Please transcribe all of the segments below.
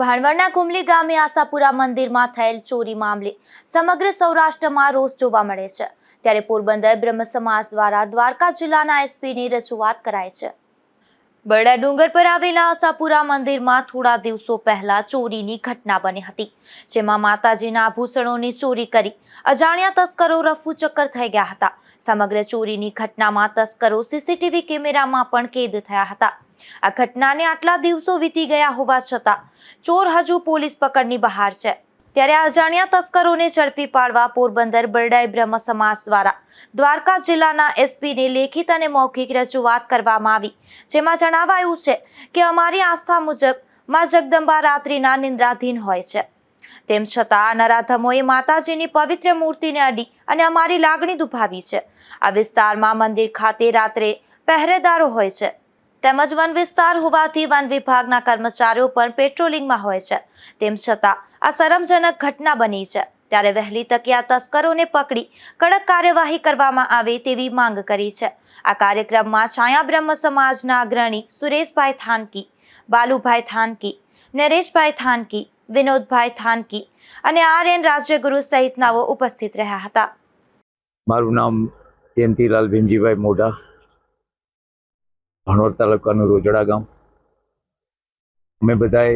ભાણવડના કુમલી ગામે આશાપુરા મંદિરમાં થયેલ ચોરી મામલે સમગ્ર સૌરાષ્ટ્રમાં રોષ જોવા મળે છે. ત્યારે પોરબંદર બ્રહ્મ સમાજ દ્વારા દ્વારકા જિલ્લાના એસપીની રજૂઆત કરાઈ છે. બરડા ડુંગર પર આવેલા આશાપુરા મંદિરમાં થોડા દિવસો પહેલા ચોરીની ઘટના બની હતી, જેમાં માતાજીના આભૂષણોની ચોરી કરી અજાણ્યા તસ્કરો રફુ ચક્કર થઈ ગયા હતા. સમગ્ર ચોરીની ઘટનામાં તસ્કરો સીસીટીવી કેમેરામાં પણ કેદ થયા હતા. આ ઘટનાને આટલા દિવસો વીતી ગયા હોવા છતાં ચોર હજુ પોલીસ પકડની બહાર છે. ત્યારે અજાણ્યા તસ્કરોને ઝડપી પાડવા પોરબંદર બરડાઈ બ્રહ્મ સમાજ દ્વારા દ્વારકા જિલ્લાના એસપીને લેખિત અને મૌખિક રજૂઆત કરવામાં આવી, જેમાં જણાવાયું છે કે અમારી આસ્થા મુજબમાં જગદંબા રાત્રિના નિંદ્રાધીન હોય છે. તેમ છતાં નરાધમોએ માતાજીની પવિત્ર મૂર્તિને અડી અને અમારી લાગણી દુભાવી છે. આ વિસ્તારમાં મંદિર ખાતે રાત્રે પહેરેદારો હોય છે. તેમજ વન વિસ્તાર હોવાથી વન વિભાગના કર્મચારીઓ પણ પેટ્રોલિંગમાં હોય છે. તેમ છતાં આ શરમજનક ઘટના બની છે. ત્યારે વહેલી તકે આ તસ્કરોને પકડી કડક કાર્યવાહી કરવામાં આવે તેવી માંગ કરી છે. આ કાર્યક્રમમાં છાયા બ્રહ્મ સમાજના અગ્રણી સુરેશભાઈ થાનકી, બાલુભાઈ થાનકી, નરેશભાઈ થાનકી, વિનોદભાઈ થાનકી અને આર એન રાજ્યગુરુ સહિતનાઓ ઉપસ્થિત રહ્યા હતા. મારું નામ જયંતિલાલ ભીમજીભાઈ મોઢા. ભાણવડ તાલુકાનું રોજડા ગામ. અમે બધાએ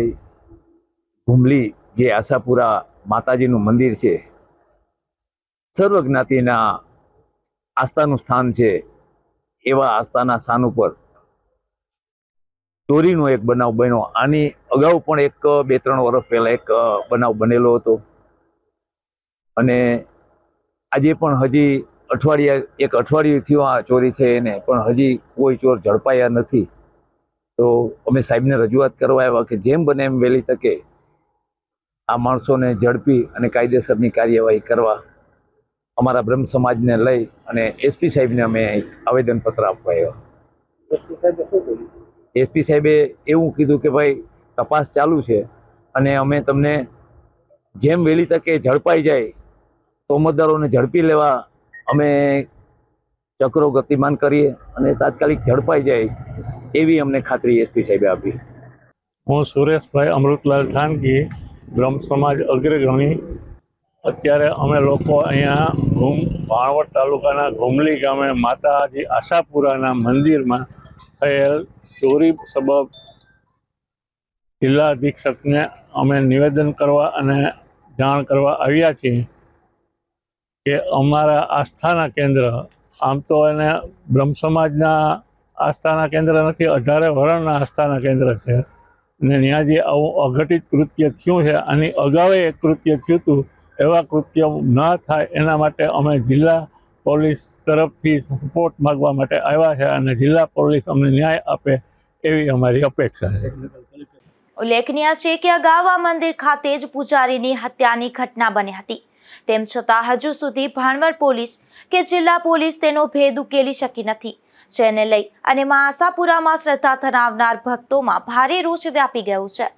ભૂમલી જે આશાપુરા માતાજીનું મંદિર છે સર્વ જ્ઞાતિના આસ્થાનું સ્થાન છે, એવા આસ્થાના સ્થાન ઉપર ચોરીનો એક બનાવ બન્યો. આની અગાઉ પણ એક, બે, ત્રણ વર્ષ પહેલા એક બનાવ બનેલો હતો. અને આજે પણ હજી અઠવાડિયા એક અઠવાડિયું થયું આ ચોરી છે એને પણ હજી કોઈ ચોર ઝડપાયા નથી. તો અમે સાહેબને રજૂઆત કરવા આવ્યા કે જેમ બને એમ વહેલી તકે આ માણસોને ઝડપી અને કાયદેસરની કાર્યવાહી કરવા અમારા બ્રહ્મ સમાજને લઈ અને એસપી સાહેબને અમે આવેદનપત્ર આપવા આવ્યા. એસપી સાહેબે એવું કીધું કે ભાઈ તપાસ ચાલુ છે અને અમે તમને જેમ વહેલી તકે ઝડપાઈ જાય તોમતદારોને ઝડપી લેવા અમે ચક્રો ગતિમાન કરીએ અને તાત્કાલિક ઝડપાઈ જાય એવી અમને ખાતરી એસપી સાહેબે આપી. હું સુરેશભાઈ અમૃતલાલ ઠાનગી બ્રહ્મ સમાજ અગ્રગણી. અત્યારે અમે લોકો અહીંયા ઘૂમ, ભાણવડ તાલુકાના ઘુમલી ગામે માતાજી આશાપુરાના મંદિરમાં થયેલ ચોરી સબબ જિલ્લા અધિક્ષકને અમે નિવેદન કરવા અને જાણ કરવા આવ્યા છીએ. કે અમારા આસ્થાના કેન્દ્ર, આમ તો એને બ્રહ્મ સમાજના આસ્થાના કેન્દ્ર નથી, અઢારે વરણના આસ્થાના કેન્દ્ર છે. અને ત્યાં જે આવું અઘટિત કૃત્ય થયું છે, આની અગાઉ એક કૃત્ય થયું હતું, એવા કૃત્ય ન થાય એના માટે અમે જિલ્લા પોલીસ તરફથી સપોર્ટ માગવા માટે આવ્યા છે અને જિલ્લા પોલીસ અમને ન્યાય આપે એવી અમારી અપેક્ષા છે. ઉલ્લેખનીય છે કે અગાઉ આ મંદિર ખાતે જ પૂજારીની હત્યાની ઘટના બની હતી. તેમ છતાં હજુ સુધી ભાણવડ પોલીસ કે જિલ્લા પોલીસ તેનો ભેદ ઉકેલી શકી નથી. જેને લઈ અને મા આશાપુરામાં શ્રદ્ધા ધરાવનાર ભક્તોમાં ભારે રોષ વ્યાપી ગયું છે.